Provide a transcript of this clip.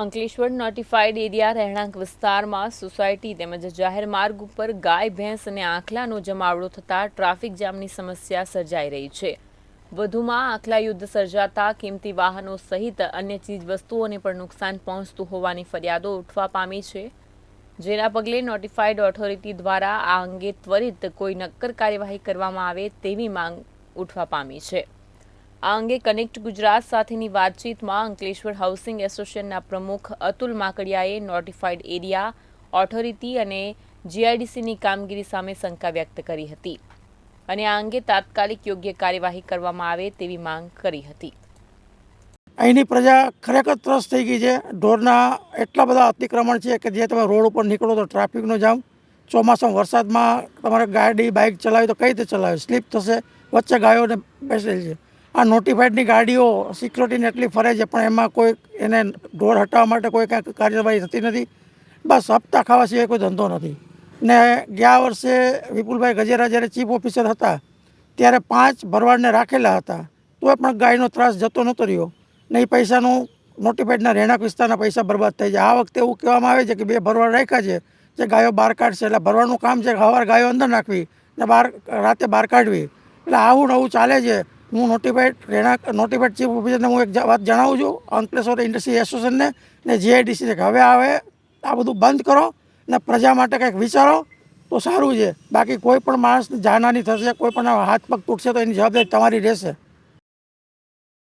Ankleshwar notified area રહેણાંક વિસ્તારમાં society તેમજ જાહેર માર્ગ ઉપર ગાય, ભેંસ અને આખલાનો જમાવડો થતાં ટ્રાફિક જામની સમસ્યા સર્જાઈ રહી છે. વધુમાં આખલા યુદ્ધ સર્જાતા, કિંમતી વાહનો સહિત અન્ય ચીજ વસ્તુઓને પણ નુકસાન પહોંચતું હોવાની ફરિયાદો ઉઠવા પામી છે. જેના પગલે નોટિફાઈડ ઓથોરિટી દ્વારા આ અંગે ત્વરિત કોઈ નક્કર કાર્યવાહી કરવામાં આવે તેવી માંગ ઉઠવા પામી છે. આ અંગે કનેક્ટ ગુજરાત સાથેની વાતચીતમાં અંકલેશ્વર હાઉસિંગ એસોસિએશનના પ્રમુખ અતુલ માકડિયાએ નોટિફાઈડ એરિયા, ઓથોરિટી અને જીઆઈડીસીની કામગીરી સામે શંકા વ્યક્ત કરી હતી અને આ અંગે તાત્કાલિક યોગ્ય કાર્યવાહી કરવામાં આવે તેવી માંગ કરી હતી. અહીંની પ્રજા ખરેખર ત્રસ્ત થઈ ગઈ છે. ઢોરના એટલા બધા અતિક્રમણ છે કે જે તમે રોડ ઉપર નીકળો તો ટ્રાફિકનો જામ. ચોમાસામાં વરસાદમાં તમારે ગાડી, બાઇક ચલાવી તો કઈ રીતે ચલાવે? સ્લીપ થશે, વચ્ચે ગાયોને બેસેલી છે. આ નોટિફાઈડની ગાડીઓ સિક્યોરિટીને એટલી ફરે છે, પણ એમાં કોઈ એને ઢોર હટાવવા માટે કોઈ કાંઈ કાર્યવાહી થતી નથી. બસ હપ્તા ખાવા સિવાય કોઈ ધંધો નથી. ને ગયા વર્ષે વિપુલભાઈ ગજેરા જ્યારે ચીફ ઓફિસર હતા, ત્યારે પાંચ ભરવાડને રાખેલા હતા, તોય પણ ગાયનો ત્રાસ જતો નહોતો રહ્યો. ને એ પૈસાનું નોટિફાઈડના રહેણાંક વિસ્તારના પૈસા બરબાદ થઈ જાય. આ વખતે એવું કહેવામાં આવે છે કે બે ભરવાડ રાખ્યા છે, જે ગાયો બહાર કાઢશે. એટલે ભરવાડનું કામ છે કે સવાર ગાયો અંદર નાખવી ને બહાર રાતે બહાર કાઢવી. એટલે આવું નવું ચાલે છે. હું નોટિફાઈડ રહેણાંક નોટિફાઈડ ચીફ ઓફિસરને હું એક વાત જણાવું છું, અંકલેશ્વર ઇન્ડસ્ટ્રી એસોસિએશનને ને જીઆઈડીસીને કે હવે આવે, આ બધું બંધ કરો ને પ્રજા માટે કંઈક વિચારો, તો સારું છે. બાકી કોઈ પણ માણસની જાનહાની થશે, કોઈ પણ હાથ પગ તૂટશે તો એની જવાબદારી તમારી રહેશે.